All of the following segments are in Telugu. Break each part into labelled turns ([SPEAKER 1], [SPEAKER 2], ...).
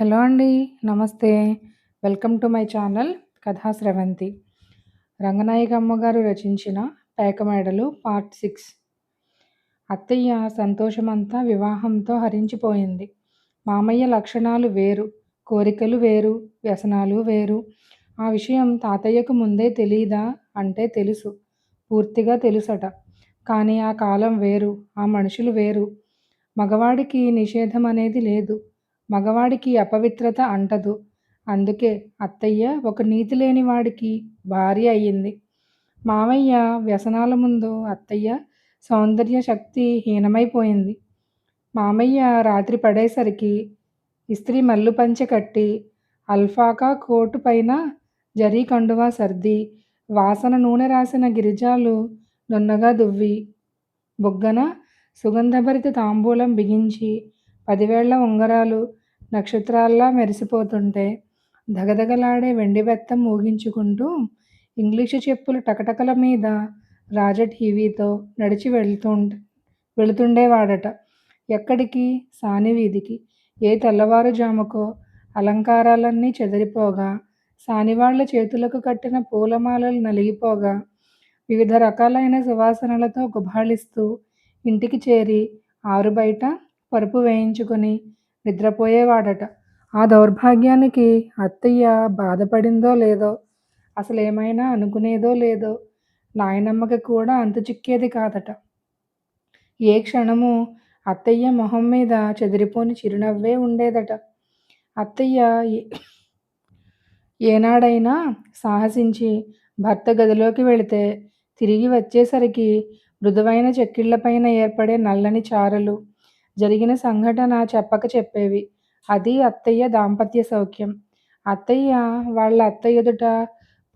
[SPEAKER 1] హలో అండి. నమస్తే. వెల్కమ్ టు మై ఛానల్ కథా స్రవంతి. రంగనాయకమ్మ గారు రచించిన పేకమేడలు పార్ట్ సిక్స్ అత్తయ్య సంతోషమంతా వివాహంతో హరించిపోయింది. మామయ్య లక్షణాలు వేరు, కోరికలు వేరు, వ్యసనాలు వేరు. ఆ విషయం తాతయ్యకు ముందే తెలీదా అంటే తెలుసు. పూర్తిగా తెలుసట. కానీ ఆ కాలం వేరు, ఆ మనుషులు వేరు. మగవాడికి నిషేధం అనేది లేదు. మగవాడికి అపవిత్రత అంటదు. అందుకే అత్తయ్య ఒక నీతి లేని వాడికి భార్య అయ్యింది. మామయ్య వ్యసనాల ముందు అత్తయ్య సౌందర్య శక్తి హీనమైపోయింది. మామయ్య రాత్రి పడేసరికి ఇస్త్రీ మల్లు పంచె కట్టి, అల్ఫాకా కోటు పైన జరీ కండువా సర్ది, వాసన నూనె రాసిన గిరిజాలు నున్నగా దువ్వి, బుగ్గన సుగంధభరిత తాంబూలం బిగించి, పదివేళ్ళ ఉంగరాలు నక్షత్రాల్లా మెరిసిపోతుంటే, ధగధగలాడే వెండి బెత్తం ఊగించుకుంటూ, ఇంగ్లీషు చెప్పులు టకటకల మీద రాజ టీవీతో నడిచి వెళ్తుంట్ వెళుతుండేవాడట. ఎక్కడికి? సానివీధికి. ఏ తెల్లవారుజాముకో అలంకారాలన్నీ చెదిరిపోగా, సానివాళ్ళ చేతులకు కట్టిన పూలమాలలు నలిగిపోగా, వివిధ రకాలైన సువాసనలతో గుబాళిస్తూ ఇంటికి చేరి ఆరు బయట పరుపు వేయించుకొని నిద్రపోయేవాడట. ఆ దౌర్భాగ్యానికి అత్తయ్య బాధపడిందో లేదో, అసలేమైనా అనుకునేదో లేదో, నాయనమ్మకి కూడా అంతు చిక్కేది కాదట. ఏ క్షణము అత్తయ్య మొహం మీద చెదిరిపోని చిరునవ్వే ఉండేదట. అత్తయ్య ఏనాడైనా సాహసించి భర్త గదిలోకి వెళితే, తిరిగి వచ్చేసరికి మృదువైన చెక్కిళ్ళపైన ఏర్పడే నల్లని చారలు, జరిగిన సంఘటన చెప్పక చెప్పేవి. అది అత్తయ్య దాంపత్య సౌఖ్యం. అత్తయ్య వాళ్ళ అత్త ఎదుట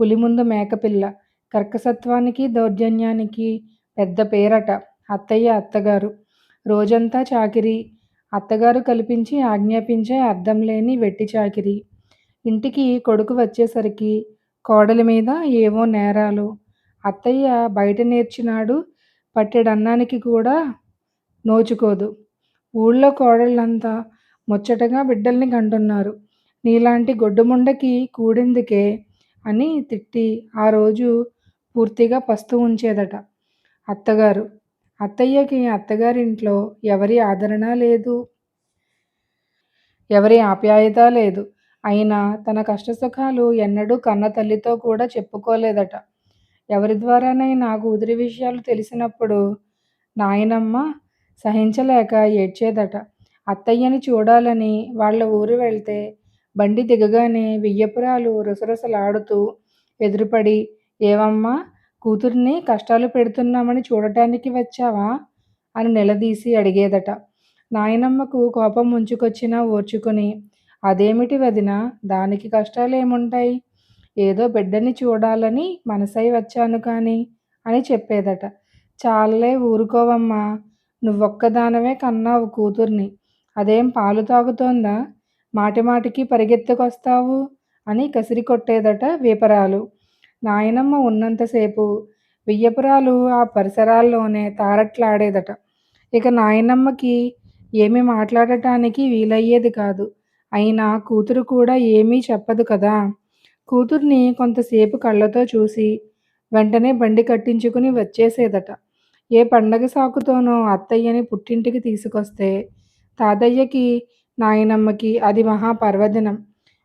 [SPEAKER 1] పులిముందు మేకపిల్ల. కర్కసత్వానికి దౌర్జన్యానికి పెద్ద పేరట అత్తయ్య అత్తగారు. రోజంతా చాకిరీ. అత్తగారు కల్పించి ఆజ్ఞాపించే అర్థం లేని వెట్టి చాకిరీ. ఇంటికి కొడుకు వచ్చేసరికి కోడలి మీద ఏవో నేరాలు. అత్తయ్య బయట నేర్చినాడు పట్టెడన్నానికి కూడా నోచుకోదు. ఊళ్ళో కోడళ్ళంతా ముచ్చటగా బిడ్డల్ని కంటున్నారు. నీలాంటి గొడ్డుముండకి కూడెందుకే అని తిట్టి ఆ రోజు పూర్తిగా పస్తు ఉంచేదట అత్తగారు. అత్తయ్యకి అత్తగారింట్లో ఎవరి ఆదరణ లేదు. ఎవరి ఆప్యాయత లేదు. అయినా తన కష్టసుఖాలు ఎన్నడూ కన్నతల్లితో కూడా చెప్పుకోలేదట. ఎవరి ద్వారానైనా కూతురి విషయాలు తెలిసినప్పుడు నాయనమ్మ సహించలేక ఏడ్చేదట. అత్తయ్యని చూడాలని వాళ్ళ ఊరు వెళ్తే బండి దిగగానే వియ్యపురాలు రుసరుసలాడుతూ ఎదురుపడి ఏవమ్మా! కూతుర్ని కష్టాలు పెడుతున్నామని చూడటానికి వచ్చావా? అని నిలదీసి అడిగేదట. నాయనమ్మకు కోపం ముంచుకొచ్చినా ఓర్చుకుని అదేమిటి వదిన దానికి కష్టాలేముంటాయ్? ఏదో బిడ్డని చూడాలని మనసై వచ్చాను కానీ అని చెప్పేదట. చాలే ఊరుకోవమ్మా! నువ్వొక్కదానవే కన్నావు కూతుర్ని. అదేం పాలు తాగుతోందా? మాటిమాటికి పరిగెత్తుకొస్తావు? అని కసిరి కొట్టేదట వీపరాలు. నాయనమ్మ ఉన్నంతసేపు వియ్యపురాలు ఆ పరిసరాల్లోనే తారట్లాడేదట. ఇక నాయనమ్మకి ఏమీ మాట్లాడటానికి వీలయ్యేది కాదు. అయినా కూతురు కూడా ఏమీ చెప్పదు కదా! కూతుర్ని కొంతసేపు కళ్ళతో చూసి, వెంటనే బండి కట్టించుకుని వచ్చేసేదట. ఏ పండగ సాకుతోనో అత్తయ్యని పుట్టింటికి తీసుకొస్తే, తాతయ్యకి, నాయనమ్మకి అది మహా పర్వదినం.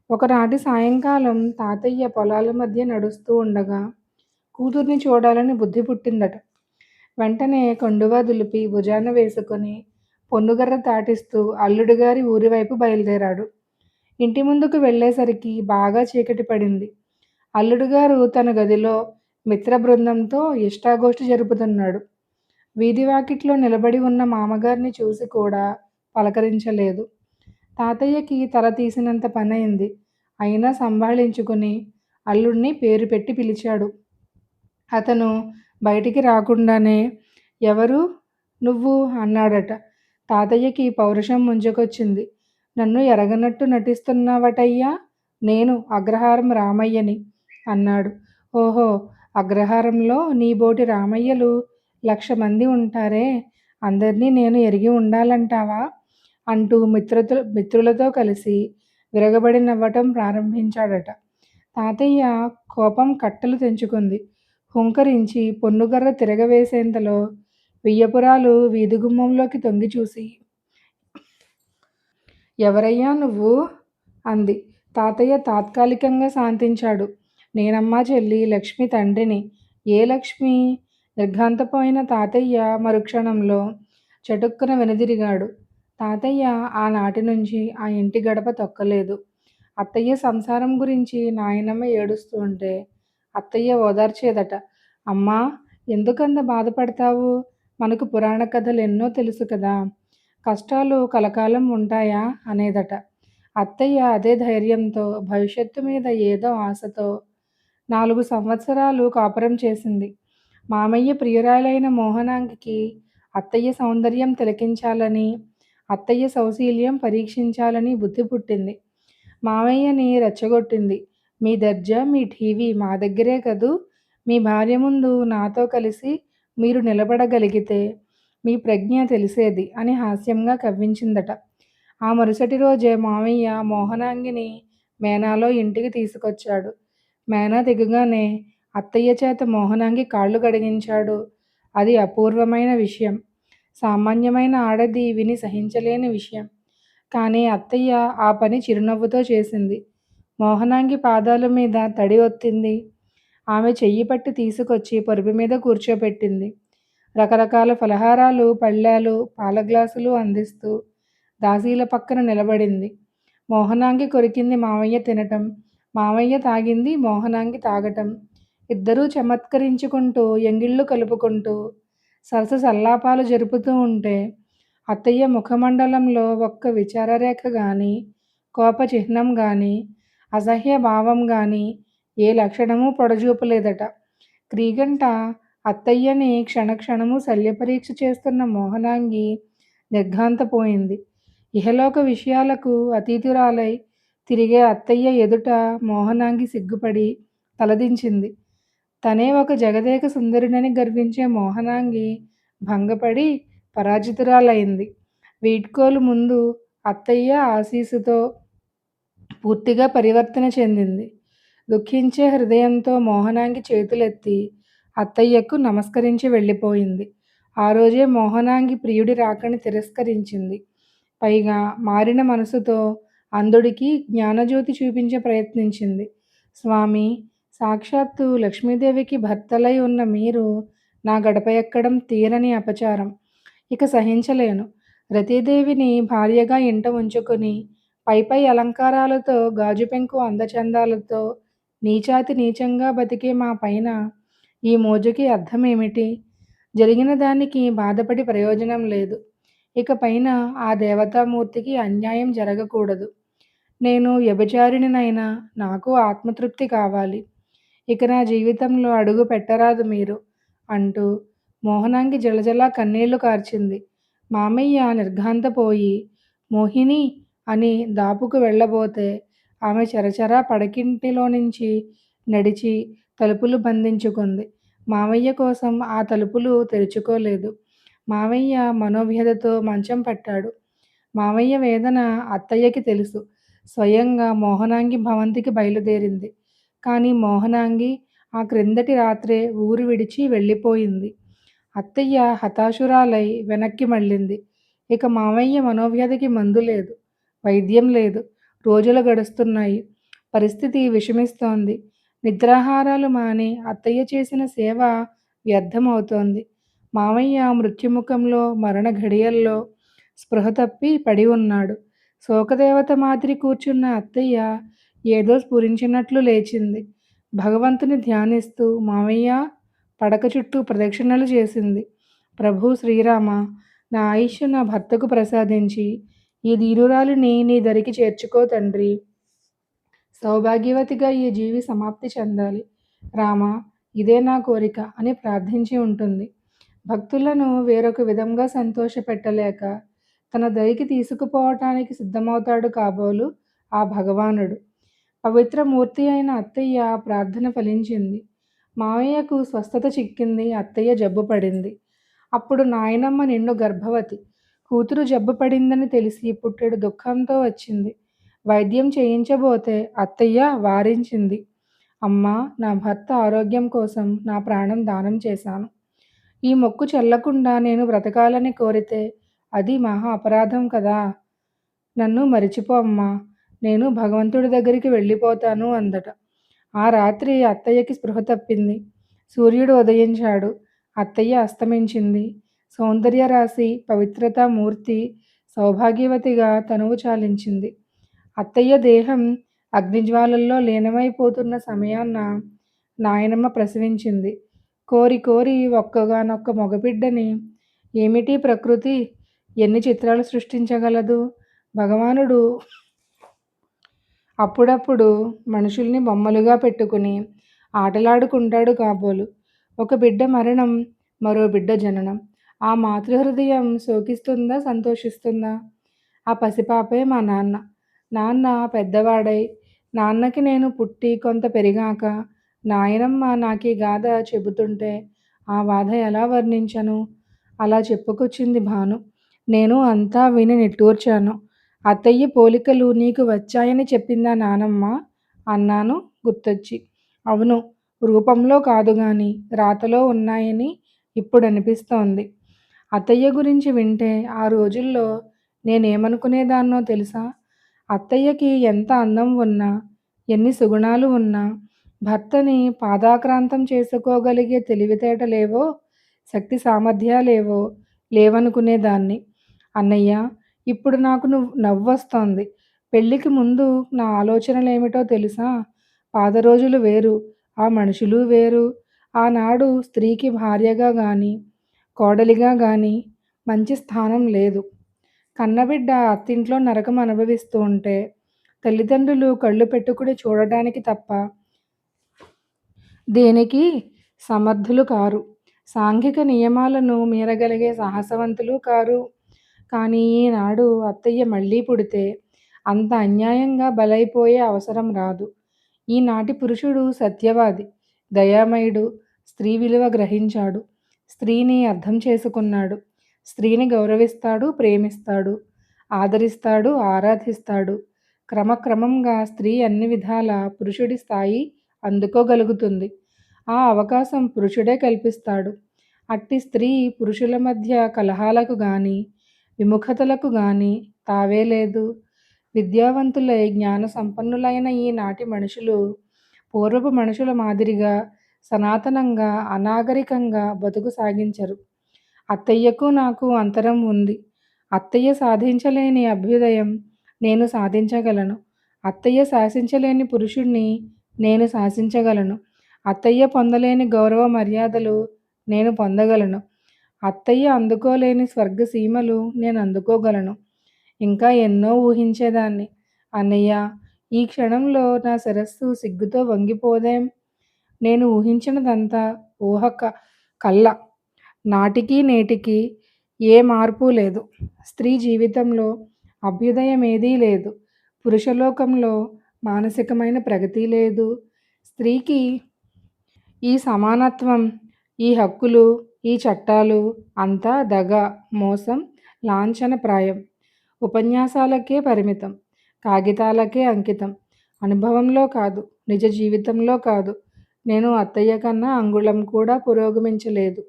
[SPEAKER 1] ఒకనాటి సాయంకాలం తాతయ్య పొలాల మధ్య నడుస్తూ ఉండగా కూతుర్ని చూడాలని బుద్ధి పుట్టిందట. వెంటనే కండువా దులిపి భుజాన వేసుకొని పొన్నుగర్ర తాటిస్తూ అల్లుడిగారి ఊరివైపు బయలుదేరాడు. ఇంటి ముందుకు వెళ్ళేసరికి బాగా చీకటి పడింది. అల్లుడుగారు తన గదిలో మిత్రబృందంతో ఇష్టాగోష్ఠి జరుపుతున్నాడు. వీధి వాకిట్లో నిలబడి ఉన్న మామగారిని చూసి కూడా పలకరించలేదు. తాతయ్యకి తల తీసినంత పనైంది. అయినా సంభాళించుకుని అల్లుడిని పేరు పెట్టి పిలిచాడు. అతను బయటికి రాకుండానే ఎవరు? నువ్వు? అన్నాడట. తాతయ్యకి పౌరుషం ముంచుకొచ్చింది. నన్ను ఎరగనట్టు నటిస్తున్నావటయ్యా? నేను అగ్రహారం రామయ్యని అన్నాడు. ఓహో! అగ్రహారంలో నీ బోటి రామయ్యలు లక్ష మంది ఉంటారే అందరినీ నేను ఎరిగి ఉండాలంటావా? అంటూ మిత్రతో మిత్రులతో కలిసి విరగబడి నవ్వటం ప్రారంభించాడట. తాతయ్య కోపం కట్టలు తెంచుకుంది. హుంకరించి పొన్నుగర్ర తిరగవేసేంతలో వియ్యపురాలు వీధి గుమ్మంలోకి తొంగి చూసి ఎవరయ్యా నువ్వు? అంది. తాతయ్య తాత్కాలికంగా శాంతించాడు. నేనమ్మా చెల్లి లక్ష్మి తండ్రిని. ఏ లక్ష్మి? నిర్ఘాంతపోయిన తాతయ్య మరుక్షణంలో చటుక్కున వెనుదిరిగాడు. తాతయ్య ఆనాటి నుంచి ఆ ఇంటి గడప తొక్కలేదు. అత్తయ్య సంసారం గురించి నాయనమ్మ ఏడుస్తూ ఉంటే అత్తయ్య ఓదార్చేదట. అమ్మా ఎందుకంత బాధపడతావు? మనకు పురాణ కథలు ఎన్నో తెలుసు కదా. కష్టాలు కలకాలం ఉంటాయా? అనేదట. అత్తయ్య అదే ధైర్యంతో భవిష్యత్తు మీద ఏదో ఆశతో నాలుగు సంవత్సరాలు కాపురం చేసింది. మామయ్య ప్రియురాలైన మోహనాంగికి అత్తయ్య సౌందర్యం తిలకించాలని అత్తయ్య సౌశీల్యం పరీక్షించాలని బుద్ధి పుట్టింది. మామయ్యని రెచ్చగొట్టింది. మీ దర్జా మీ టీవీ మా దగ్గరే కదూ. మీ భార్య ముందు నాతో కలిసి మీరు నిలబడగలిగితే మీ ప్రజ్ఞ తెలిసేది అని హాస్యంగా కవ్వించిందట. ఆ మరుసటి రోజే మామయ్య మోహనాంగిని మేనాలో ఇంటికి తీసుకొచ్చాడు. మేనా దిగగానే అత్తయ్య చేత మోహనాంగి కాళ్ళు కడిగించాడు. అది అపూర్వమైన విషయం. సామాన్యమైన ఆడది విని సహించలేని విషయం. కానీ అత్తయ్య ఆ పని చిరునవ్వుతో చేసింది. మోహనాంగి పాదాల మీద తడి ఒత్తింది. ఆమె చెయ్యి పట్టి తీసుకొచ్చి పరుపు మీద కూర్చోపెట్టింది. రకరకాల ఫలహారాలు పళ్ళాలు పాల గ్లాసులు అందిస్తూ దాసీల పక్కన నిలబడింది. మోహనాంగి కొరికింది మామయ్య తినటం. మామయ్య తాగింది మోహనాంగి తాగటం. ఇద్దరూ చమత్కరించుకుంటూ ఎంగిళ్ళు కలుపుకుంటూ సరస సల్లాపాలు జరుపుతూ ఉంటే అత్తయ్య ముఖమండలంలో ఒక్క విచారరేఖ కానీ కోప చిహ్నం కానీ అసహ్య భావం కానీ ఏ లక్షణము పొడజూపలేదట. క్రీగంట అత్తయ్యని క్షణక్షణము శల్యపరీక్ష చేస్తున్న మోహనాంగి నిర్ఘాంతపోయింది. ఇహలోక విషయాలకు అతీతురాలై తిరిగే అత్తయ్య ఎదుట మోహనాంగి సిగ్గుపడి తలదించింది. తనే ఒక జగదేక సుందరుడని గర్వించే మోహనాంగి భంగపడి పరాజితురాలైంది. వీడ్కోలు ముందు అత్తయ్య ఆశీసుతో పూర్తిగా పరివర్తన చెందింది. దుఃఖించే హృదయంతో మోహనాంగి చేతులెత్తి అత్తయ్యకు నమస్కరించి వెళ్ళిపోయింది. ఆ రోజే మోహనాంగి ప్రియుడి రాకని తిరస్కరించింది. పైగా మారిన మనసుతో అంధుడికి జ్ఞానజ్యోతి చూపించే ప్రయత్నించింది. స్వామి సాక్షాత్తు లక్ష్మీదేవికి భర్తలై ఉన్న మీరు నా గడప ఎక్కడం తీరని అపచారం. ఇక సహించలేను. రతీదేవిని భార్యగా ఇంట ఉంచుకొని పైపై అలంకారాలతో గాజు పెంకు అందచందాలతో నీచాతి నీచంగా బతికే మా పైన ఈ మోజుకి అర్థమేమిటి? జరిగిన దానికి బాధపడి ప్రయోజనం లేదు. ఇక పైన ఆ దేవతామూర్తికి అన్యాయం జరగకూడదు. నేను వ్యభిచారిణినైనా నాకు ఆత్మతృప్తి కావాలి. ఇక నా జీవితంలో అడుగు పెట్టరాదు మీరు అంటూ మోహనాంగి జలజల కన్నీళ్ళు కార్చింది. మామయ్య నిర్ఘాంతపోయి మోహిని అని దాపుకు వెళ్ళబోతే ఆమె చరచరా పడకింటిలో నుంచి నడిచి తలుపులు బంధించుకుంది. మామయ్య కోసం ఆ తలుపులు తెరుచుకోలేదు. మామయ్య మనోవ్యధతో మంచం పట్టాడు. మామయ్య వేదన అత్తయ్యకి తెలుసు. స్వయంగా మోహనాంగి భవంతికి బయలుదేరింది. కానీ మోహనాంగి ఆ క్రిందటి రాత్రే ఊరు విడిచి వెళ్ళిపోయింది. అత్తయ్య హతాశురాలై వెనక్కి మళ్ళింది. ఇక మామయ్య మనోవ్యాధికి మందు లేదు వైద్యం లేదు రోజులు గడుస్తున్నాయి. పరిస్థితి విషమిస్తోంది. నిద్రాహారాలు మాని అత్తయ్య చేసిన సేవ వ్యర్థమవుతోంది. మామయ్య మృత్యుముఖంలో మరణ ఘడియల్లో స్పృహ తప్పి పడి ఉన్నాడు. శోకదేవత మాదిరి కూర్చున్న అత్తయ్య ఏదో స్ఫురించినట్లు లేచింది. భగవంతుని ధ్యానిస్తూ మామయ్య పడక చుట్టూ ప్రదక్షిణలు చేసింది. ప్రభు శ్రీరామ నా ఆయుష్ నా భర్తకు ప్రసాదించి ఈ ధీరురాలిని నీ దరికి చేర్చుకో తండ్రి. సౌభాగ్యవతిగా ఈ జీవి సమాప్తి చెందాలి. రామ ఇదే నా కోరిక అని ప్రార్థించి ఉంటుంది. భక్తులను వేరొక విధంగా సంతోషపెట్టలేక తన దరికి తీసుకుపోవటానికి సిద్ధమవుతాడు కాబోలు ఆ భగవానుడు. పవిత్ర మూర్తి అయిన అత్తయ్య ప్రార్థన ఫలించింది మావయ్యకు స్వస్థత చిక్కింది అత్తయ్య జబ్బు పడింది అప్పుడు నాయనమ్మ నిండు గర్భవతి కూతురు జబ్బు పడిందని తెలిసి పుట్టెడు దుఃఖంతో వచ్చింది వైద్యం చేయించబోతే అత్తయ్య వారించింది. అమ్మా! నా భర్త ఆరోగ్యం కోసం నా ప్రాణం దానం చేశాను. ఈ మొక్కు చెల్లకుండా నేను బ్రతకాలని కోరితే అది మహా అపరాధం కదా! నన్ను మరిచిపో అమ్మా! నేను భగవంతుడి దగ్గరికి వెళ్ళిపోతాను అందట. ఆ రాత్రి అత్తయ్యకి స్పృహ తప్పింది. సూర్యుడు ఉదయించాడు. అత్తయ్య అస్తమించింది. సౌందర్య రాశి పవిత్రత మూర్తి, సౌభాగ్యవతిగా తనువు చాలించింది. అత్తయ్య దేహం అగ్నిజ్వాలల్లో లీనమైపోతున్న సమయాన నాయనమ్మ ప్రసవించింది. కోరి కోరి ఒక్కగానొక్క మగబిడ్డని ఏమిటి ప్రకృతి ఎన్ని చిత్రాలు సృష్టించగలదు? భగవానుడు అప్పుడప్పుడు మనుషుల్ని బొమ్మలుగా పెట్టుకుని ఆటలాడుకుంటాడు కాబోలు. ఒక బిడ్డ మరణం, మరో బిడ్డ జననం. ఆ మాతృహృదయం శోకిస్తుందా? సంతోషిస్తుందా? ఆ పసిపాపే మా నాన్న. నాన్న పెద్దవాడై, నాన్నకి నేను పుట్టి కొంత పెరిగాక నాయనమ్మ నాకీ గాథ చెబుతుంటే ఆ బాధ ఎలా వర్ణించను? అలా చెప్పుకొచ్చింది భాను. నేను అంతా విని నిట్టూర్చాను. అత్తయ్య పోలికలు నీకు వచ్చాయని చెప్పిందా నానమ్మ? అన్నాను గుర్తొచ్చి. అవును. రూపంలో కాదు కానీ రాతలో ఉన్నాయని ఇప్పుడు అనిపిస్తోంది అత్తయ్య గురించి వింటే ఆ రోజుల్లో నేనేమనుకునేదాన్నో తెలుసా? అత్తయ్యకి ఎంత అందం ఉన్నా, ఎన్ని సుగుణాలు ఉన్నా భర్తని పాదాక్రాంతం చేసుకోగలిగే తెలివితేటలేవో, శక్తి సామర్థ్యాలేవో లేవనుకునేదాన్ని. అన్నయ్య ఇప్పుడు నాకు నువ్వు నవ్వొస్తోంది. పెళ్ళికి ముందు నా ఆలోచనలేమిటో తెలుసా? పాతరోజులు వేరు. ఆ మనుషులు వేరు. ఆనాడు స్త్రీకి భార్యగా కానీ కోడలిగా కానీ మంచి స్థానం లేదు. కన్నబిడ్డ అత్తింట్లో నరకం అనుభవిస్తూ ఉంటే తల్లిదండ్రులు కళ్ళు పెట్టుకుని చూడటానికి తప్ప దేనికీ సమర్థులు కారు. సాంఘిక నియమాలను మీరగలిగే సాహసవంతులు కారు. కానీ ఈనాడు అత్తయ్య మళ్ళీ పుడితే అంత అన్యాయంగా బలైపోయే అవసరం రాదు. ఈనాటి పురుషుడు సత్యవాది, దయామయుడు, స్త్రీ విలువ గ్రహించాడు. స్త్రీని అర్థం చేసుకున్నాడు. స్త్రీని గౌరవిస్తాడు, ప్రేమిస్తాడు, ఆదరిస్తాడు, ఆరాధిస్తాడు. క్రమక్రమంగా స్త్రీ అన్ని విధాల పురుషుడి స్థాయి అందుకోగలుగుతుంది. ఆ అవకాశం పురుషుడే కల్పిస్తాడు. అట్టి స్త్రీ పురుషుల మధ్య కలహాలకు కానీ విముఖతలకు గాని తావే లేదు. విద్యావంతులై, జ్ఞాన సంపన్నులైన ఈనాటి మనుషులు పూర్వపు మనుషుల మాదిరిగా సనాతనంగా, అనాగరికంగా బతుకు సాగించరు. అత్తయ్యకు నాకు అంతరం ఉంది. అత్తయ్య సాధించలేని అభ్యుదయం నేను సాధించగలను. అత్తయ్య శాసించలేని పురుషుణ్ణి నేను శాసించగలను. అత్తయ్య పొందలేని గౌరవ మర్యాదలు నేను పొందగలను. అత్తయ్య అందుకోలేని స్వర్గసీమలు నేనందుకోగలను. ఇంకా ఎన్నో ఊహించేదాన్ని. అన్నయ్యా! ఈ క్షణంలో నా శిరస్సు సిగ్గుతో వంగిపోదేం? నేను ఊహించినదంతా ఊహ కళ్ళ నాటికీ నేటికీ ఏ మార్పు లేదు. స్త్రీ జీవితంలో అభ్యుదయం ఏదీ లేదు. పురుషలోకంలో మానసికమైన ప్రగతి లేదు. స్త్రీకి ఈ సమానత్వం, ఈ హక్కులు, ఈ చట్టాలు అంతా దగ, మోసం, లాంఛనప్రాయం. ఉపన్యాసాలకే పరిమితం. కాగితాలకే అంకితం. అనుభవంలో కాదు. నిజ జీవితంలో కాదు. నేను అత్తయ్య కన్నా అంగుళం కూడా పురోగమించలేదు.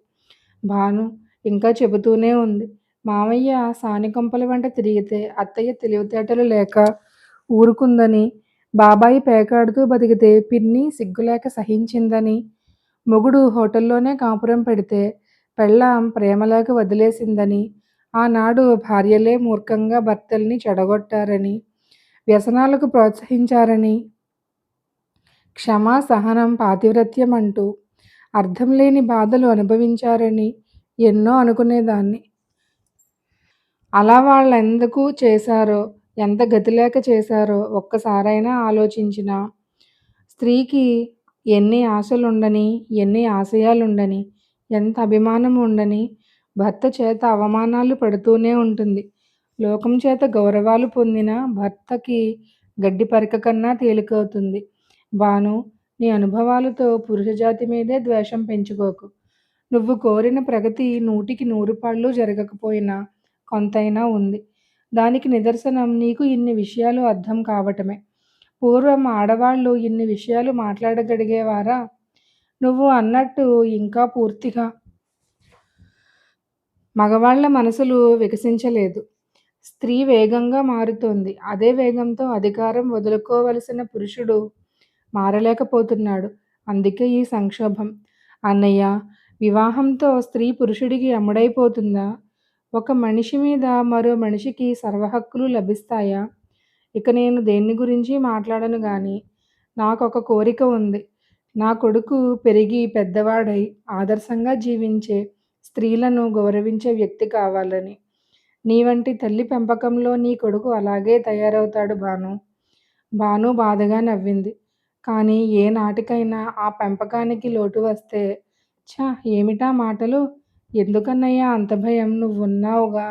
[SPEAKER 1] భాను ఇంకా చెబుతూనే ఉంది. మామయ్య సానికొంపల వెంట తిరిగితే అత్తయ్య తెలివితేటలు లేక ఊరుకుందని, బాబాయి పేకాడుతూ బతికితే పిన్ని సిగ్గులేక సహించిందని, మొగుడు హోటల్లోనే కాపురం పెడితే పెళ్ళాం ప్రేమలోకి వదిలేసిందని, ఆనాడు భార్యలే మూర్ఖంగా భర్తల్ని చెడగొట్టారని, వ్యసనాలకు ప్రోత్సహించారని, క్షమా సహనం, పాతివ్రత్యం అంటూ అర్థం లేని బాధలు అనుభవించారని ఎన్నో అనుకునేదాన్ని. అలా వాళ్ళెందుకు చేశారో, ఎంత గతిలేక చేశారో ఒక్కసారైనా ఆలోచించినా? స్త్రీకి ఎన్ని ఆశలుండని, ఎన్ని ఆశయాలుండని, ఎంత అభిమానం ఉండని భర్త చేత అవమానాలు పడుతూనే ఉంటుంది. లోకం చేత గౌరవాలు పొందిన భర్తకి గడ్డి పరికకన్నా తేలికవుతుంది. బాను నీ అనుభవాలతో పురుషజాతి మీదే ద్వేషం పెంచుకోకు. నువ్వు కోరిన ప్రగతి నూటికి నూరుపాళ్ళు జరగకపోయినా కొంతైనా ఉంది. దానికి నిదర్శనం నీకు ఇన్ని విషయాలు అర్థం కావటమే. పూర్వం ఆడవాళ్ళు ఇన్ని విషయాలు మాట్లాడగలిగేవారా? నువ్వు అన్నట్టు ఇంకా పూర్తిగా మగవాళ్ళ మనసులు వికసించలేదు. స్త్రీ వేగంగా మారుతోంది. అదే వేగంతో అధికారం వదులుకోవలసిన పురుషుడు మారలేకపోతున్నాడు. అందుకే ఈ సంక్షోభం. అన్నయ్య వివాహంతో స్త్రీ పురుషుడికి అమ్ముడైపోతుందా? ఒక మనిషి మీద మరో మనిషికి సర్వహక్కులు లభిస్తాయా? ఇక నేను దేన్ని గురించి మాట్లాడను కానీ నాకు ఒక కోరిక ఉంది. నా కొడుకు పెరిగి పెద్దవాడై ఆదర్శంగా జీవించే, స్త్రీలను గౌరవించే వ్యక్తి కావాలని. నీ వంటి తల్లి పెంపకంలో నీ కొడుకు అలాగే తయారవుతాడు భాను భాను బాధగా నవ్వింది. కానీ ఏ నాటికైనా ఆ పెంపకానికి లోటు వస్తే ఛా ఏమిటా మాటలు? ఎందుకన్నయ్యా అంత భయం? నువ్వున్నావుగా!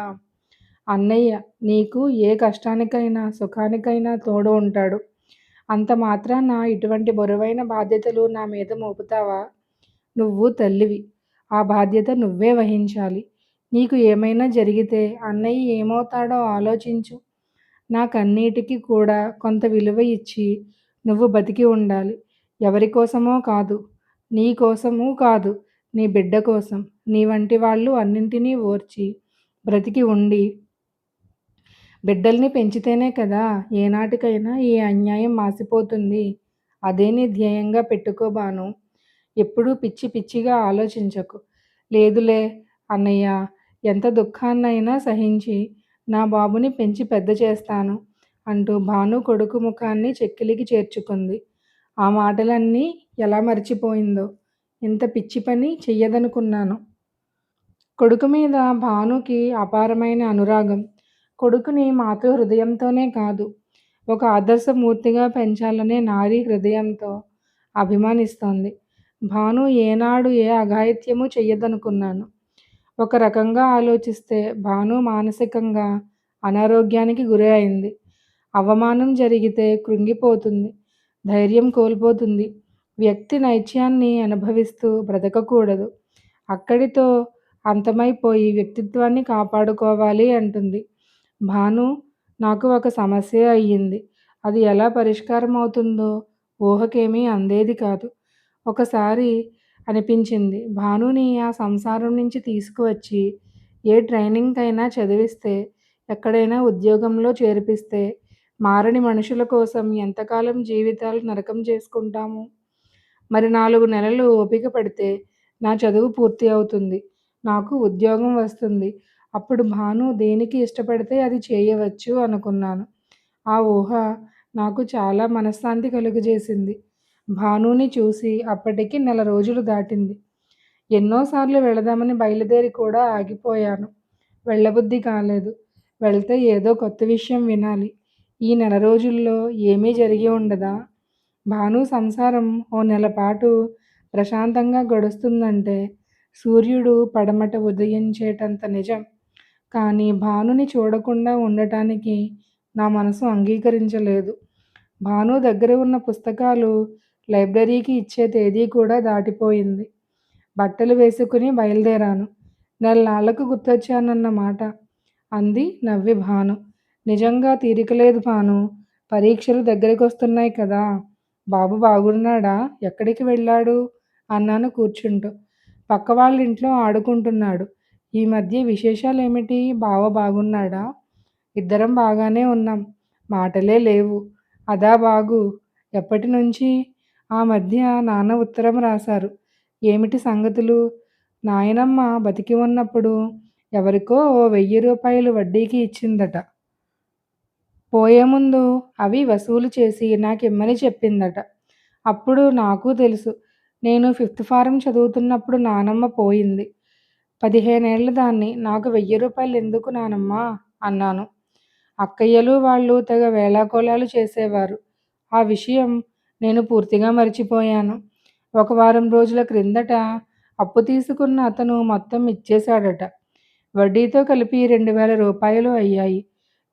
[SPEAKER 1] అన్నయ్య నీకు ఏ కష్టానికైనా, సుఖానికైనా తోడు ఉంటాడు. అంత మాత్రాన ఇటువంటి బరువైన బాధ్యతలు నా మీద మోపుతావా? నువ్వు తల్లివి. ఆ బాధ్యత నువ్వే వహించాలి. నీకు ఏమైనా జరిగితే అన్నయ్య ఏమవుతాడో ఆలోచించు. నా కన్నీటికి కూడా కొంత విలువ ఇచ్చి నువ్వు బతికి ఉండాలి. ఎవరి కోసమో కాదు. నీ కోసమూ కాదు. నీ బిడ్డ కోసం. నీ వంటి వాళ్ళు అన్నింటినీ ఓర్చి బ్రతికి ఉండి బిడ్డల్ని పెంచితేనే కదా ఏనాటికైనా ఈ అన్యాయం మాసిపోతుంది. అదే నీ ధ్యేయంగా పెట్టుకోబాను ఎప్పుడూ పిచ్చి పిచ్చిగా ఆలోచించకు. లేదులే అన్నయ్యా! ఎంత దుఃఖాన్నైనా సహించి నా బాబుని పెంచి పెద్ద చేస్తాను అంటూ భాను కొడుకు ముఖాన్ని చెక్కిలికి చేర్చుకుంది. ఆ మాటలన్నీ ఎలా మర్చిపోయిందో ఇంత పిచ్చి పని చెయ్యదనుకున్నాను. కొడుకు మీద భానుకి అపారమైన అనురాగం. కొడుకుని మాతృ హృదయంతోనే కాదు, ఒక ఆదర్శమూర్తిగా పెంచాలనే నారీ హృదయంతో అభిమానిస్తోంది. భాను ఏనాడు ఏ అఘాయిత్యము చెయ్యదనుకున్నాను. ఒక రకంగా ఆలోచిస్తే భాను మానసికంగా అనారోగ్యానికి గురి అయింది. అవమానం జరిగితే కృంగిపోతుంది. ధైర్యం కోల్పోతుంది. వ్యక్తి నైత్యాన్ని అనుభవిస్తూ బ్రతకకూడదు. అక్కడితో అంతమైపోయి వ్యక్తిత్వాన్ని కాపాడుకోవాలి అంటుంది. భాను నాకు ఒక సమస్య అయ్యింది. అది ఎలా పరిష్కారం అవుతుందో ఊహకేమీ అందేది కాదు. ఒకసారి అనిపించింది భానుని ఆ సంసారం నుంచి తీసుకువచ్చి ఏ ట్రైనింగ్కైనా చదివిస్తే, ఎక్కడైనా ఉద్యోగంలో చేర్పిస్తే మారని మనుషుల కోసం ఎంతకాలం జీవితాలు నరకం చేసుకుంటాము? మరి నాలుగు నెలలు ఓపిక పడితే నా చదువు పూర్తి అవుతుంది. నాకు ఉద్యోగం వస్తుంది. అప్పుడు భాను దేనికి ఇష్టపడితే అది చేయవచ్చు అనుకున్నాను. ఆ ఊహ నాకు చాలా మనశ్శాంతి కలుగజేసింది. భానుని చూసి అప్పటికి నెల రోజులు దాటింది. ఎన్నోసార్లు వెళదామని బయలుదేరి కూడా ఆగిపోయాను. వెళ్ళబుద్ధి కాలేదు. వెళ్తే ఏదో కొత్త విషయం వినాలి. ఈ నెల రోజుల్లో ఏమీ జరిగి ఉండదా? భాను సంసారం ఓ నెలపాటు ప్రశాంతంగా గడుస్తుందంటే సూర్యుడు పడమట ఉదయించేటంత నిజం. కానీ భానుని చూడకుండా ఉండటానికి నా మనసు అంగీకరించలేదు. భాను దగ్గర ఉన్న పుస్తకాలు లైబ్రరీకి ఇచ్చే తేదీ కూడా దాటిపోయింది. బట్టలు వేసుకుని బయలుదేరాను. నెల్లాళ్ళకు గుర్తొచ్చానన్న మాట అంది నవ్వి భాను. నిజంగా తీరికలేదు భాను పరీక్షలు దగ్గరకొస్తున్నాయి కదా! బాబు బాగున్నాడా? ఎక్కడికి వెళ్ళాడు? అన్నాను కూర్చుంటూ. పక్క వాళ్ళ ఇంట్లో ఆడుకుంటున్నాడు. ఈ మధ్య విశేషాలు ఏమిటి బావ బాగున్నాడా? ఇద్దరం బాగానే ఉన్నాం. మాటలే లేవు. అదా బాగు? ఎప్పటినుంచి? ఆ మధ్య నాన్న ఉత్తరం రాశారు. ఏమిటి సంగతులు? నాయనమ్మ బతికి ఉన్నప్పుడు ఎవరికో ఓ వెయ్యి రూపాయలు వడ్డీకి ఇచ్చిందట. పోయేముందు అవి వసూలు చేసి నాకిమ్మని చెప్పిందట. అప్పుడు నాకు తెలుసు. నేను ఫిఫ్త్ ఫారం చదువుతున్నప్పుడు నానమ్మ పోయింది. పదిహేనేళ్ళ దాన్ని. నాకు వెయ్యి రూపాయలు ఎందుకు నానమ్మా? అన్నాను. అక్కయ్యలు వాళ్ళు తెగ వేళాకోళాలు చేసేవారు. ఆ విషయం నేను పూర్తిగా మర్చిపోయాను ఒక వారం రోజుల క్రిందట అప్పు తీసుకున్న అతను మొత్తం ఇచ్చేశాడట. వడ్డీతో కలిపి రెండు వేల రూపాయలు అయ్యాయి.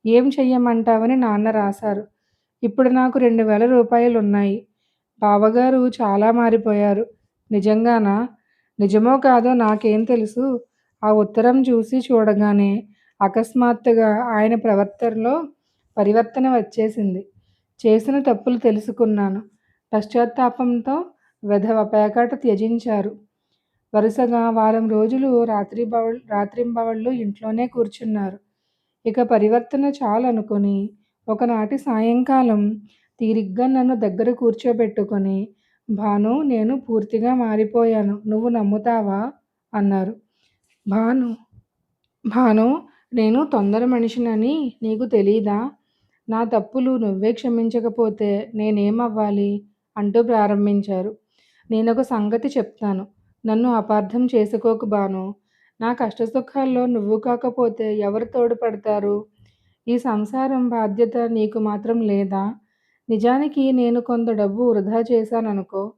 [SPEAKER 1] ఏం చెయ్యమంటావని నాన్న రాశారు. ఇప్పుడు నాకు రెండు వేల రూపాయలు ఉన్నాయి బావగారు చాలా మారిపోయారు. నిజంగానా? నిజమో కాదో నాకేం తెలుసు? ఆ ఉత్తరం చూసి చూడగానే అకస్మాత్తుగా ఆయన ప్రవర్తనలో పరివర్తన వచ్చేసింది. చేసిన తప్పులు తెలుసుకున్నాను. పశ్చాత్తాపంతో వెధవ పేకాట త్యజించారు. వరుసగా వారం రోజులు రాత్రి రాత్రింబవళ్ళు రాత్రింబవళ్ళు ఇంట్లోనే కూర్చున్నారు. ఇక పరివర్తన చాలనుకొని ఒకనాటి సాయంకాలం తీరిగ్గా నన్ను దగ్గర కూర్చోబెట్టుకొని భాను నేను పూర్తిగా మారిపోయాను. నువ్వు నమ్ముతావా? అన్నారు. భాను భాను నేను తొందర మనిషినని నీకు తెలీదా? నా తప్పులు నువ్వే క్షమించకపోతే నేనేమవ్వాలి? అంటూ ప్రారంభించారు. నేనొక సంగతి చెప్తాను. నన్ను అపార్థం చేసుకోకు భాను నా కష్టసుఖాల్లో నువ్వు కాకపోతే ఎవరు తోడ్పడతారు? ఈ సంసారం బాధ్యత నీకు మాత్రం లేదా? నిజానికి నేను కొంత డబ్బు వృధా చేశాననుకో.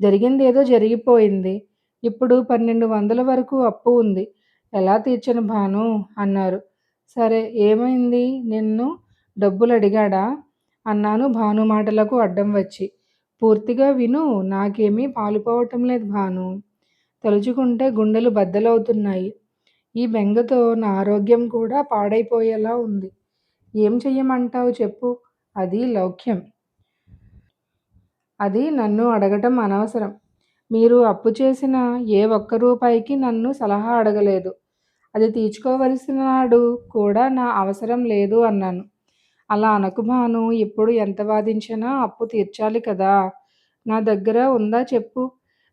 [SPEAKER 1] జరిగిందేదో జరిగిపోయింది. ఇప్పుడు పన్నెండు వందల వరకు అప్పు ఉంది. ఎలా తీర్చను భాను అన్నారు. సరే ఏమైంది? నిన్ను డబ్బులు అడిగాడా అన్నాను భాను మాటలకు అడ్డం వచ్చి. పూర్తిగా విను నాకేమీ పాలుపోవటం లేదు భాను తలుచుకుంటే గుండెలు బద్దలవుతున్నాయి. ఈ బెంగతో నా ఆరోగ్యం కూడా పాడైపోయేలా ఉంది. ఏం చెయ్యమంటావు చెప్పు? అది లౌక్యం. అది నన్ను అడగటం అనవసరం. మీరు అప్పు చేసిన ఏ ఒక్క రూపాయికి నన్ను సలహా అడగలేదు. అది తీర్చుకోవలసిన నాడు కూడా నా అవసరం లేదు అన్నాను. అలా అనకు ఇప్పుడు ఎంత వాదించినా అప్పు తీర్చాలి కదా! నా దగ్గర ఉందా చెప్పు?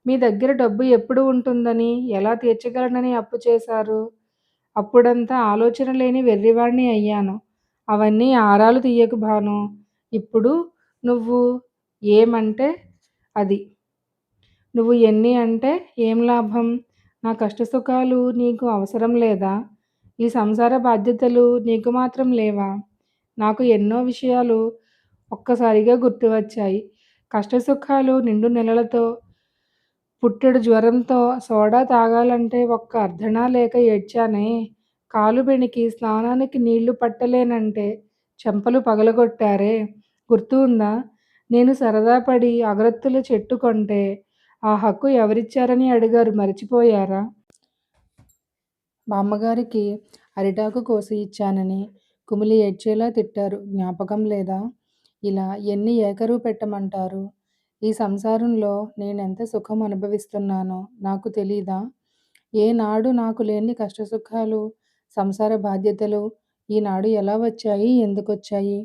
[SPEAKER 1] మీ దగ్గర డబ్బు ఎప్పుడు ఉంటుందని, ఎలా తీర్చగలనని అప్పు చేశారు? అప్పుడంతా ఆలోచన లేని వెర్రివాడిని అయ్యాను. అవన్నీ ఆరాలు తీయకు భాను ఇప్పుడు నువ్వు ఏమంటే అది. నువ్వు ఎన్ని అంటే ఏం లాభం? నా కష్టసుఖాలు నీకు అవసరం లేదా? ఈ సంసార బాధ్యతలు నీకు మాత్రం లేవా? నాకు ఎన్నో విషయాలు ఒక్కసారిగా గుర్తు వచ్చాయి కష్టసుఖాలు నిండు నెలలతో, పుట్టెడు జ్వరంతో సోడా తాగాలంటే ఒక్క అర్ధనా లేక ఏడ్చానే. కాలు బెణికి స్నానానికి నీళ్ళు పట్టలేనంటే చెంపలు పగలగొట్టారే. గుర్తు ఉందా? నేను సరదాపడి అగరొత్తుల చెట్టు కొంటే ఆ హక్కు ఎవరిచ్చారని అడిగారు మరిచిపోయారా? బామ్మగారికి అరిటాకు కోసి ఇచ్చానని కుమిలి ఏడ్చేలా తిట్టారు జ్ఞాపకం లేదా? ఇలా ఎన్ని ఏకరు పెట్టమంటారు? ఈ సంసారంలో నేనెంత సుఖం అనుభవిస్తున్నానో నాకు తెలీదా? ఏనాడు నాకు లేని కష్టసుఖాలు, సంసార బాధ్యతలు ఈనాడు ఎలా వచ్చాయి? ఎందుకొచ్చాయి?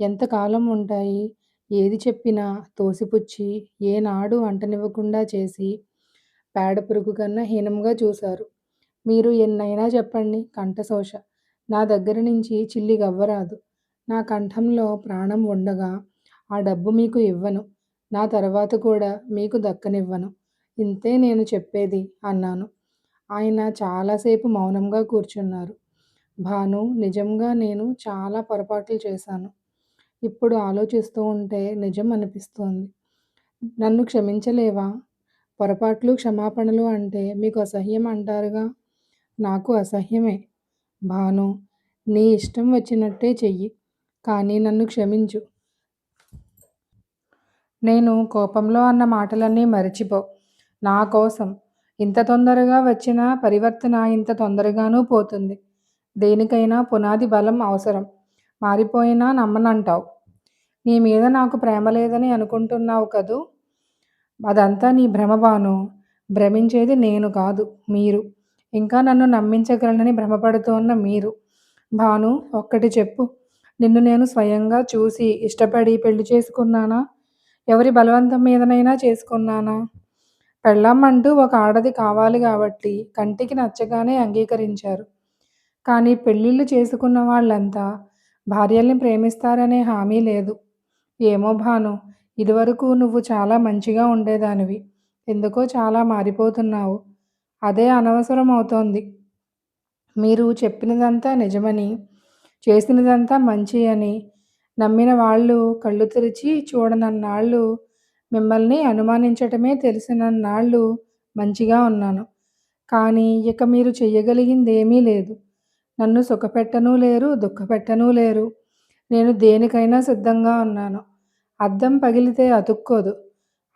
[SPEAKER 1] ఎంతకాలం ఉంటాయి? ఏది చెప్పినా తోసిపుచ్చి, ఏనాడు అంటనివ్వకుండా చేసి, పేడ పురుగు కన్నా హీనంగా చూశారు. మీరు ఎన్నైనా చెప్పండి కంఠశోష. నా దగ్గర నుంచి చిల్లి గవ్వరాదు. నా కంఠంలో ప్రాణం ఉండగా ఆ డబ్బు మీకు ఇవ్వను. నా తర్వాత కూడా మీకు దక్కనివ్వను. ఇంతే నేను చెప్పేది అన్నాను. ఆయన చాలాసేపు మౌనంగా కూర్చున్నారు. భాను నిజంగా నేను చాలా పొరపాట్లు చేశాను. ఇప్పుడు ఆలోచిస్తూ ఉంటే నిజం అనిపిస్తోంది. నన్ను క్షమించలేవా? పొరపాట్లు, క్షమాపణలు అంటే మీకు అసహ్యం అంటారుగా? నాకు అసహ్యమే. భాను నీ ఇష్టం వచ్చినట్టే చెయ్యి. కానీ నన్ను క్షమించు. నేను కోపంలో అన్న మాటలన్నీ మరచిపో నా కోసం. ఇంత తొందరగా వచ్చిన పరివర్తన ఇంత తొందరగానూ పోతుంది. దేనికైనా పునాది బలం అవసరం. మారిపోయినా నమ్మనంటావు నీ మీద నాకు ప్రేమ లేదని అనుకుంటున్నావు కదూ? అదంతా నీ భ్రమబాను భ్రమించేది నేను కాదు మీరు. ఇంకా నన్ను నమ్మించగలనని భ్రమపడుతోన్న మీరు. భాను ఒక్కటి చెప్పు. నిన్ను నేను స్వయంగా చూసి, ఇష్టపడి పెళ్ళి చేసుకున్నానా? ఎవరి బలవంతం మీదనైనా చేసుకున్నానా? పెళ్ళాం అంటూ ఒక ఆడది కావాలి కాబట్టి కంటికి నచ్చగానే అంగీకరించారు. కానీ పెళ్ళిళ్ళు చేసుకున్న వాళ్ళంతా భార్యల్ని ప్రేమిస్తారనే హామీ లేదు. ఏమో భాను ఇదివరకు నువ్వు చాలా మంచిగా ఉండేదానివి. ఎందుకో చాలా మారిపోతున్నావు. అదే అనవసరం అవుతోంది. మీరు చెప్పినదంతా నిజమని, చేసినదంతా మంచి అని నమ్మిన వాళ్ళు కళ్ళు తెరిచి చూడనన్నాళ్ళు, మిమ్మల్ని అనుమానించటమే తెలిసినన్నాళ్ళు మంచిగా ఉన్నాను. కానీ ఇక మీరు చెయ్యగలిగిందేమీ లేదు. నన్ను సుఖపెట్టనూ లేరు, దుఃఖపెట్టనూ లేరు. నేను దేనికైనా సిద్ధంగా ఉన్నాను. అద్దం పగిలితే అతుక్కోదు.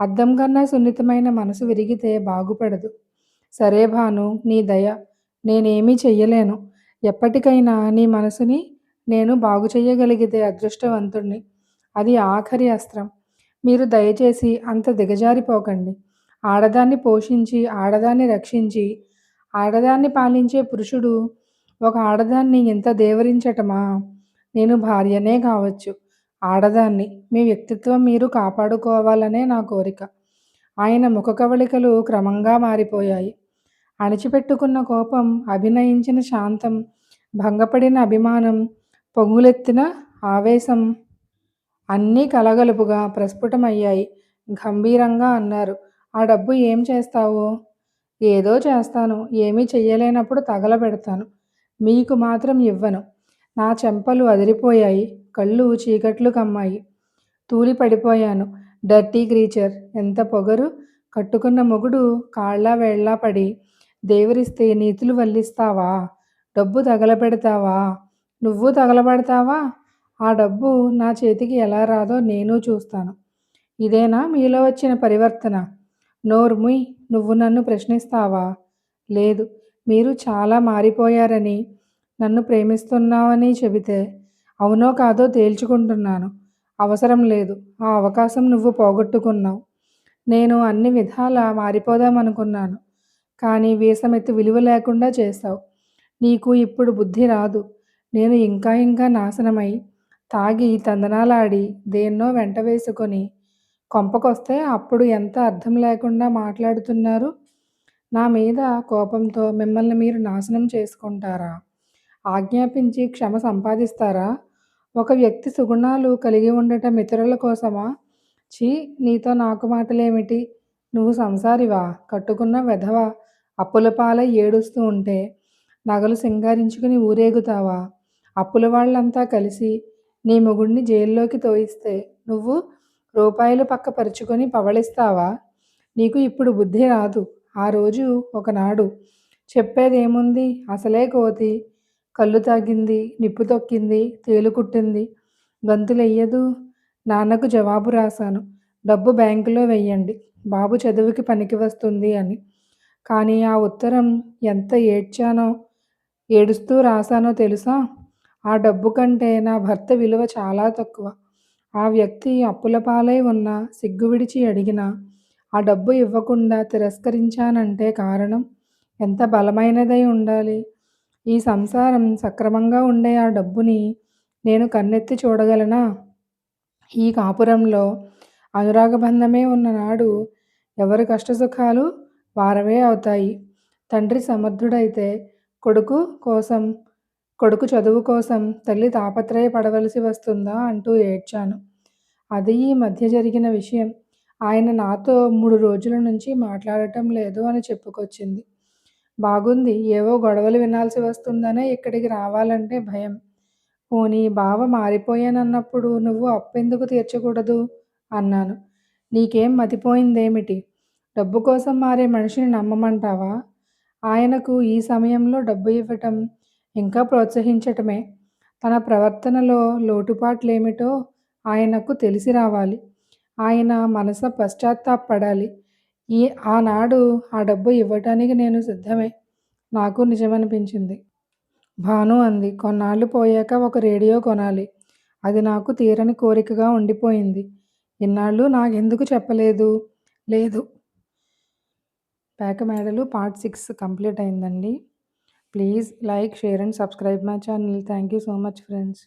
[SPEAKER 1] అద్దం కన్నా సున్నితమైన మనసు విరిగితే బాగుపడదు. సరే భాను నీ దయ. నేనేమీ చెయ్యలేను. ఎప్పటికైనా నీ మనసుని నేను బాగు చెయ్యగలిగితే అదృష్టవంతుణ్ణి అది ఆఖరి అస్త్రం మీరు దయచేసి అంత దిగజారిపోకండి ఆడదాన్ని పోషించి ఆడదాన్ని రక్షించి ఆడదాన్ని పాలించే పురుషుడు ఒక ఆడదాన్ని ఎంత దేవరించటమా నేను భార్యనే కావచ్చు. ఆడదాన్ని మీ వ్యక్తిత్వం మీరు కాపాడుకోవాలనే నా కోరిక. ఆయన ముఖ కవళికలు క్రమంగా మారిపోయాయి. అణిచిపెట్టుకున్న కోపం అభినయించిన శాంతం భంగపడిన అభిమానం పొంగులెత్తిన ఆవేశం అన్నీ కలగలుపుగా ప్రస్ఫుటమయ్యాయి. గంభీరంగా అన్నారు ఆ డబ్బు ఏం చేస్తావు? ఏదో చేస్తాను. ఏమీ చెయ్యలేనప్పుడు తగలబెడతాను. మీకు మాత్రం ఇవ్వను. నా చెంపలు అదిరిపోయాయి కళ్ళు చీకట్లు కమ్మాయి. తూలి పడిపోయాను. Dirty creature. ఎంత పొగరు? కట్టుకున్న మొగుడు కాళ్ళ వేళ్ళ పడి దేవరిస్తే నీతులు వల్లిస్తావా? డబ్బు తగలబెడతావా? నువ్వు తగలబెడతావా? ఆ డబ్బు నా చేతికి ఎలా రాదో నేను చూస్తాను. ఇదేనా మీలో వచ్చిన పరివర్తన? నోర్ముయ్ నువ్వు నన్ను ప్రశ్నిస్తావా? లేదు. మీరు చాలా మారిపోయారని నన్ను ప్రేమిస్తున్నావని చెబితే అవునో కాదో తేల్చుకుంటున్నాను. అవసరం లేదు. ఆ అవకాశం నువ్వు పోగొట్టుకున్నావు. నేను అన్ని విధాలా మారిపోదామనుకున్నాను. కానీ వీసమెత్తి విలువ లేకుండా చేశావు. నీకు ఇప్పుడు బుద్ధి రాదు. నేను ఇంకా ఇంకా నాశనమై తాగి తందనాలాడి దేన్నో వెంట వేసుకొని కొంపకొస్తే అప్పుడు ఎంత అర్థం లేకుండా మాట్లాడుతున్నారు? నా మీద కోపంతో మిమ్మల్ని మీరు నాశనం చేసుకుంటారా? ఆజ్ఞాపించి క్షమ సంపాదిస్తారా? ఒక వ్యక్తి సుగుణాలు కలిగి ఉండటం ఇతరుల కోసమా? చీ నీతో నాకు మాటలేమిటి? నువ్వు సంసారివా? కట్టుకున్న వెధవా? అప్పుల పాలై ఏడుస్తూ ఉంటే నగలు సింగారించుకుని ఊరేగుతావా? అప్పుల వాళ్ళంతా కలిసి నీ మొగుడిని జైల్లోకి తోయిస్తే నువ్వు రూపాయలు పక్కపరుచుకొని పవళిస్తావా? నీకు ఇప్పుడు బుద్ధి రాదు. ఆ రోజు ఒకనాడు చెప్పేదేముంది? అసలే కోతి. కళ్ళు తాగింది నిప్పు తొక్కింది తేలుకుట్టింది గంతులెయ్యదు నాన్నకు జవాబు రాశాను. డబ్బు బ్యాంకులో వెయ్యండి. బాబు చదువుకి పనికి వస్తుంది అని. కానీ ఆ ఉత్తరం ఎంత ఏడ్చానో ఏడుస్తూ రాశానో తెలుసా? ఆ డబ్బు కంటే నా భర్త విలువ చాలా తక్కువ. ఆ వ్యక్తి అప్పుల పాలై ఉన్న సిగ్గు విడిచి అడిగినా ఆ డబ్బు ఇవ్వకుండా తిరస్కరించానంటే కారణం? ఎంత బలమైనదై ఉండాలి? ఈ సంసారం సక్రమంగా ఉండే ఆ డబ్బుని నేను కన్నెత్తి చూడగలనా? ఈ కాపురంలో అనురాగబంధమే ఉన్ననాడు ఎవరి కష్టసుఖాలు వారవే అవుతాయి. తండ్రి సమర్థుడైతే కొడుకు కోసం కొడుకు చదువు కోసం తల్లి తాపత్రయపడవలసి వస్తుందా అంటూ ఏడ్చాను. అది ఈ మధ్య జరిగిన విషయం. ఆయన నాతో మూడు రోజుల నుంచి మాట్లాడటం లేదు అని చెప్పుకొచ్చింది. బాగుంది. ఏవో గొడవలు వినాల్సి వస్తుందనే ఇక్కడికి రావాలంటే భయం. పోనీ బావ మారిపోయానన్నప్పుడు నువ్వు అప్పెందుకు తీర్చకూడదు? అన్నాను. నీకేం మతిపోయిందేమిటి? డబ్బు కోసం మారే మనిషిని నమ్మమంటావా? ఆయనకు ఈ సమయంలో డబ్బు ఇవ్వటం ఇంకా ప్రోత్సహించటమే. తన ప్రవర్తనలో లోటుపాట్లేమిటో ఆయనకు తెలిసి రావాలి. ఆయన మనస పశ్చాత్తాపడాలి. ఈ ఆనాడు ఆ డబ్బు ఇవ్వటానికి నేను సిద్ధమే. నాకు నిజమనిపించింది. భాను అంది. కొన్నాళ్ళు పోయాక ఒక రేడియో కొనాలి. అది నాకు తీరని కోరికగా ఉండిపోయింది. ఇన్నాళ్ళు నాకెందుకు చెప్పలేదు? లేదు. పేక మేడలు పార్ట్ సిక్స్ కంప్లీట్ అయిందండి. Please like share and subscribe my channel. Thank you so much friends.